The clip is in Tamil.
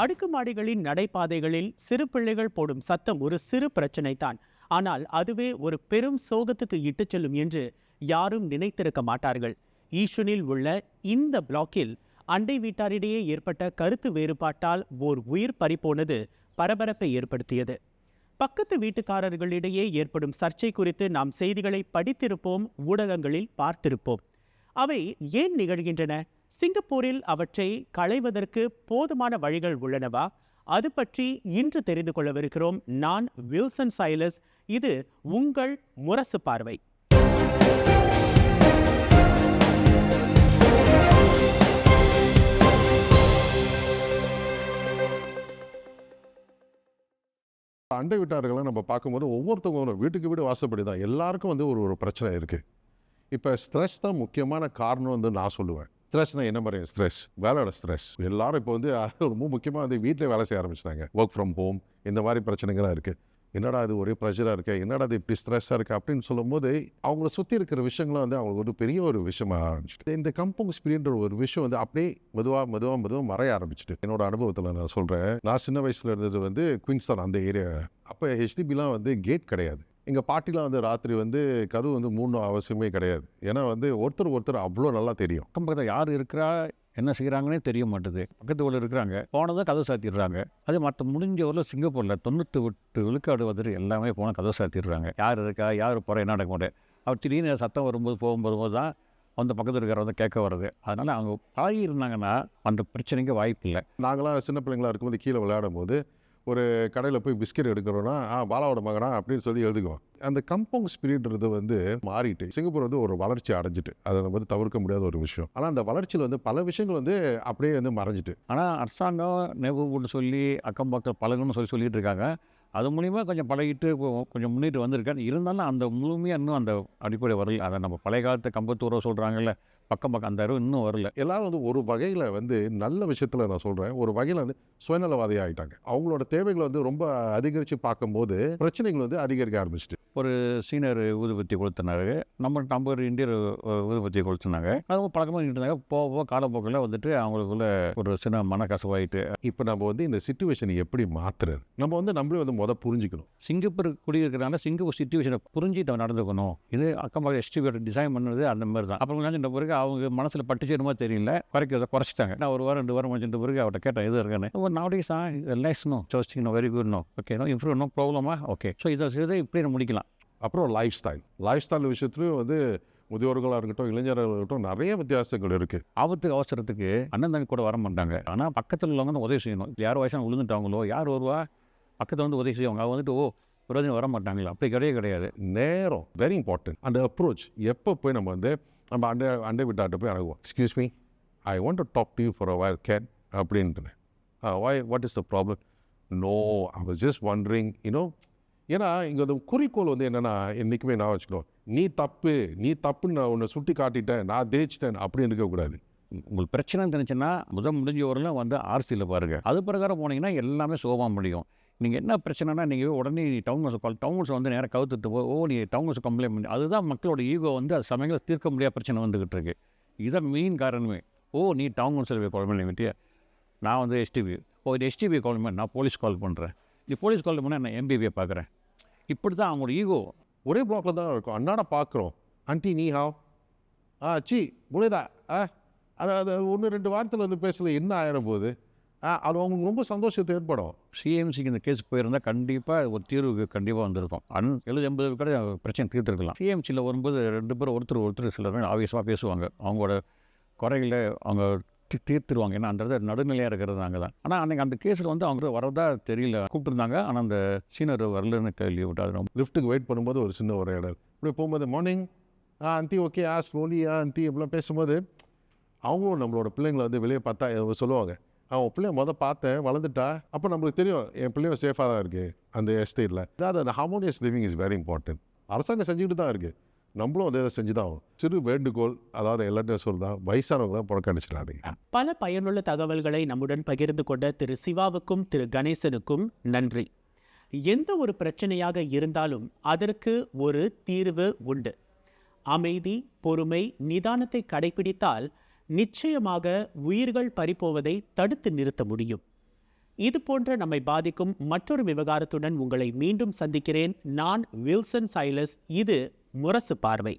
அடுக்குமாடிகளின் நடைபாதைகளில் சிறு பிள்ளைகள் போடும் சத்தம் ஒரு சிறு பிரச்சனை தான் ஆனால் அதுவே ஒரு பெரும் சோகத்துக்கு இட்டுச் செல்லும் என்று யாரும் நினைத்திருக்க மாட்டார்கள். ஈஷனில் உள்ள இந்த பிளாக்கில் அண்டை வீட்டாரிடையே ஏற்பட்ட கருத்து வேறுபாட்டால் ஓர் உயிர் பறிபோனது பரபரப்பை ஏற்படுத்தியது. பக்கத்து வீட்டுக்காரர்களிடையே ஏற்படும் சர்ச்சை குறித்து நாம் செய்திகளை படித்திருப்போம் ஊடகங்களில் பார்த்திருப்போம். அவை ஏன் நிகழ்கின்றன? சிங்கப்பூரில் அவற்றை களைவதற்கு போதுமான வழிகள் உள்ளனவா? அது பற்றி இன்று தெரிந்து கொள்ளவிருக்கிறோம். நான் வில்சன் சைலஸ். இது உங்கள் முரசு பார்வை. அண்டை வீட்டார்களை நம்ம பார்க்கும்போது ஒவ்வொருத்தவங்க வீட்டுக்கு வீடு வாசப்படி தான். எல்லாருக்கும் வந்து ஒரு ஒரு பிரச்சனை இருக்குது இப்போ ஸ்ட்ரெஸ் தான் முக்கியமான காரணம் வந்து நான் சொல்லுவேன். ஸ்ட்ரெஸ்னா என்ன மாதிரி ஸ்ட்ரெஸ். வேலையோட ஸ்ட்ரெஸ். எல்லாரும் இப்போ வந்து ரொம்ப முக்கியமாக வந்து வீட்டில் வேலை செய்ய ஆரம்பிச்சிட்டாங்க. ஒர்க் ஃப்ரம் ஹோம் இந்த மாதிரி பிரச்சனைகளாக இருக்குது என்னடா அது ஒரே ப்ரெஷராக இருக்குது என்னடா இது இப்படி ஸ்ட்ரெஸ்ஸாக இருக்குது அப்படின்னு சொல்லும்போது அவங்கள சுற்றி இருக்கிற விஷயங்களும் வந்து அவங்களுக்கு ஒரு பெரிய ஒரு விஷயமா ஆரம்பிச்சிட்டு இந்த கம்பங் ஸ்பிரின்ற ஒரு விஷயம் வந்து அப்படியே மெதுவாக மெதுவாக மெதுவாக மறைய ஆரம்பிச்சிட்டு என்னோட அனுபவத்தில் நான் சொல்கிறேன் நான் சின்ன வயசில் இருந்தது வந்து குயின்ஸ்தான் அந்த ஏரியா அப்போ ஹெச்டிபிலாம் வந்து கேட் கிடையாது. எங்கள் பாட்டிலாம் வந்து ராத்திரி வந்து கதவு வந்து மூணு அவசியமே கிடையாது. ஏன்னா வந்து ஒருத்தர் ஒருத்தர் அவ்வளோ நல்லா தெரியும். அக்கம் பக்கத்தில் யார் இருக்கிறா என்ன செய்கிறாங்கன்னே தெரிய மாட்டுது. பக்கத்து ஊரில் இருக்கிறாங்க போனதும் கதை சாத்திடுறாங்க. அது மற்ற முடிஞ்ச ஊரில் சிங்கப்பூரில் தொண்ணூற்றி விட்டு விழுக்காடு வந்துட்டு எல்லாமே போனால் கதை சாத்திடுறாங்க. யார் இருக்கா யார் போகிற என்ன நடக்க மாட்டேன் அவர் திடீர்னு சத்தம் வரும்போது போகும்போது தான் அந்த பக்கத்தில் இருக்கிறவங்க கேட்க வருது. அதனால் அவங்க பழகி இருந்தாங்கன்னா அந்த பிரச்சனைக்கு வாய்ப்பு இல்லை. நாங்களாம் சின்ன பிள்ளைங்களா இருக்கும்போது கீழே விளையாடும் போது ஒரு கடையில் போய் பிஸ்கெட் எடுக்கிறோன்னா ஆ பாலாவோட மகனா? அப்படின்னு சொல்லி எழுதுக்குவோம் அந்த கம்பவுண்ட் ஸ்பிரிட்ன்றது வந்து மாறிட்டு சிங்கப்பூர் வந்து ஒரு வளர்ச்சி அடைஞ்சிட்டு. அதை நம்ம வந்து தவிர்க்க முடியாத ஒரு விஷயம். ஆனால் அந்த வளர்ச்சியில் வந்து பல விஷயங்கள் வந்து அப்படியே வந்து மறைஞ்சிட்டு. ஆனால் அரசாங்கம் நெபுன்னு சொல்லி அக்கம் பக்கத்தில் பழகணும்னு சொல்லி சொல்லிட்டு இருக்காங்க. அது மூலிமா கொஞ்சம் பழகிட்டு கொஞ்சம் முன்னிட்டு வந்திருக்காரு. இருந்தாலும் அந்த முழுமையாக இன்னும் அந்த அடிப்படை வரல அதை நம்ம பழைய காலத்து கம்பத்தூரை சொல்கிறாங்கல்ல பக்கம் பக்கம் அந்த அறிவு இன்னும் வரல. எல்லாரும் வந்து ஒரு வகையில் வந்து நல்ல விஷயத்தில் நான் சொல்கிறேன் ஒரு வகையில் வந்து சுயநலவாதி ஆகிட்டாங்க அவங்களோட தேவைகளை வந்து ரொம்ப அதிகரித்து பார்க்கும்போது பிரச்சனைகள் வந்து அதிகரிக்க ஆரம்பிச்சிட்டு. ஒரு சீனியர் ஊதுபத்தி கொளுத்தினாரு. நம்ம நம்ம ஒரு இந்தியர் ஊதுபத்தி கொளுத்துனாங்க. அது பழக்கமாக இருந்தாங்க. போக போக காலப்போக்கில் வந்துட்டு அவங்களுக்குள்ள ஒரு சின்ன மனக்கசவாயிட்டு. இப்போ நம்ம வந்து இந்த சுச்சுவேஷனை எப்படி மாற்றுறது நம்ம வந்து நம்மளே வந்து முத புரிஞ்சுக்கணும். சிங்கப்பூர் குடியிருக்கிறனால சிங்கப்பூர் சுச்சுவேஷனை புரிஞ்சுட்டு நடந்துக்கணும். இது அக்கம் பக்கம் எஸ்டிபியோட டிசைன் பண்ணது அந்த மாதிரி தான். அப்புறம் நினைச்ச பிறகு அவங்க மனசில் பட்டுச்சேருமா தெரியல. குறைக்கிறத குறைச்சிட்டாங்க. நான் ஒரு வாரம் ரெண்டு வாரம் முடிஞ்சிட்ட பிறகு அவர்கிட்ட கேட்டேன் எது இருக்கான்னு நாவடிஸ் ah nice no சோஸ்டிங் no very good no okay no improve no ப்ராப்ளமா ஓகே ஸோ இதை இதை இப்படி நம்ம முடிக்கலாம். அப்புறம் லைஃப் ஸ்டைல் லைஃப் ஸ்டைல் விஷயத்துலையும் வந்து முதியோர்களாக இருக்கட்டும் இளைஞர்களாக இருக்கட்டும் நிறைய வித்தியாசங்கள் இருக்குது ஆபத்துக்கு அவசரத்துக்கு அண்ணன் தம்பி கூட வர மாட்டாங்க. ஆனால் பக்கத்தில் உள்ளவங்க தான் உதவி செய்யணும். யார் வயசான விழுந்துட்டாங்களோ யார் வருவா பக்கத்தில் வந்து உதவி செய்வாங்க அவங்க வந்துட்டு ஓ பிரயோஜனம் வர மாட்டாங்களா? அப்படி கிடையவே கிடையாது. நேரம் வெரி இம்பார்ட்டன்ட் அந்த அப்ரோச் எப்போ போய் நம்ம வந்து நம்ம அண்டை அண்டை விட்டாட்ட போய் அணுகுவோம். Excuse me I want to talk to you for a while can அப்படின்ட்டு why what is the problem no I was just wondering you know ஏன்னா இங்கே அந்த குறிக்கோள் வந்து என்னென்னா என்றைக்குமே நான் வச்சுக்கணும். நீ தப்பு நீ தப்புன்னு நான் உன்னை சுட்டி காட்டிட்டேன் நான் தேய்ச்சிட்டேன் அப்படின்னு இருக்கக்கூடாது உங்களுக்கு பிரச்சனைன்னு தெரிஞ்சுன்னா முதல் முடிஞ்ச ஊரில் வந்து ஆர்சியில் பாருங்கள் அது பிரகாரம் போனீங்கன்னா எல்லாமே சுகமாக முடியும். நீங்கள் என்ன பிரச்சனைனா நீங்கள் உடனே town house call town house வந்து நேராக கவுத்துட்டு போ ஓ நீ டவுன் ஹவுஸ் கம்ப்ளைண்ட் பண்ணி அதுதான் மக்களோட ஈகோ வந்து அது சமயங்களில் தீர்க்க முடியாத பிரச்சனை வந்துக்கிட்டு இருக்கு. இதான் மெயின் காரணமே ஓ நீ டவுன் ஹவுஸில் கால் பண்ணி நான் வந்து எஸ்டிபி ஓ இது எஸ்டிபி கால் பண்ணி நான் போலீஸ் கால் பண்ணுறேன் நீ போலீஸ் கால் பண்ணால் நான் எம்பிபியை பார்க்குறேன் இப்படி தான் அவங்களோட ஈகோ ஒரே பிளாக்ல தான் இருக்கும். அண்ணாட பார்க்குறோம் ஆண்டி நீ ஹாவ் ஆ சி புனிதா. ஆ அது ஒன்று ரெண்டு வாரத்தில் வந்து பேசல. என்ன ஆயிரும் போகுது? அது அவங்களுக்கு ரொம்ப சந்தோஷத்தை ஏற்படும். சிஎம்சிக்கு இந்த கேஸ் போயிருந்தால் கண்டிப்பாக ஒரு தீர்வுக்கு கண்டிப்பாக வந்திருக்கும். அன் எழுபது எண்பது கூட பிரச்சனை தீர்த்துருக்கலாம். சிஎம்சியில் வரும்போது ரெண்டு பேரும் ஒருத்தர் ஒருத்தர் சில பேர் ஆவேசமாக பேசுவாங்க. அவங்களோட குறைகளை அவங்க தீர்த்துருவாங்க. ஏன்னா அந்த இடத்துல நடுநிலையாக இருக்கிறது நாங்கள் தான். ஆனால் அன்றைக்கி அந்த கேஸில் வந்து அவங்க வரதா தெரியல. கூப்பிட்டுருந்தாங்க. ஆனால் அந்த சீனர் வரலன்னு கேள்வி விட்டு அது ரொம்ப லிஃப்ட்டுக்கு வெயிட் பண்ணும்போது ஒரு சின்ன ஒரு இடம் இப்படி போகும்போது morning ah aunty okay ah slowly ah aunty இப்படிலாம் பேசும்போது அவங்களும் நம்மளோட பிள்ளைங்களை வந்து வெளியே பார்த்தா சொல்லுவாங்க. அவன் பிள்ளைய மொதல் பார்த்தேன் வளர்ந்துட்டா அப்போ நம்மளுக்கு தெரியும் என் பிள்ளையும் சேஃபாக தான் இருக்குது அந்த எஸ்டேட்டில் அதாவது அந்த harmonious living is very important அரசாங்கம் செஞ்சுக்கிட்டு தான் இருக்குது நம்மளும் அதே செஞ்சு தான் ஆகும் சிறு வேண்டுகோள் அதாவது எல்லாத்தையும் சொல்லுதான் வயசானவங்களாம் புறக்கணிச்சிடாதீங்க. பல பயனுள்ள தகவல்களை நம்முடன் பகிர்ந்து கொண்ட திரு சிவாவுக்கும் திரு கணேசனுக்கும் நன்றி. எந்த ஒரு பிரச்சனையாக இருந்தாலும் அதற்கு ஒரு தீர்வு உண்டு. அமைதி பொறுமை நிதானத்தை கடைபிடித்தால் நிச்சயமாக உயிர்கள் பறிப்போவதை தடுத்து நிறுத்த முடியும். இது போன்ற நம்மை பாதிக்கும் மற்றொரு விவகாரத்துடன் உங்களை மீண்டும் சந்திக்கிறேன். நான் வில்சன் சைலஸ். இது முரசு பார்வை.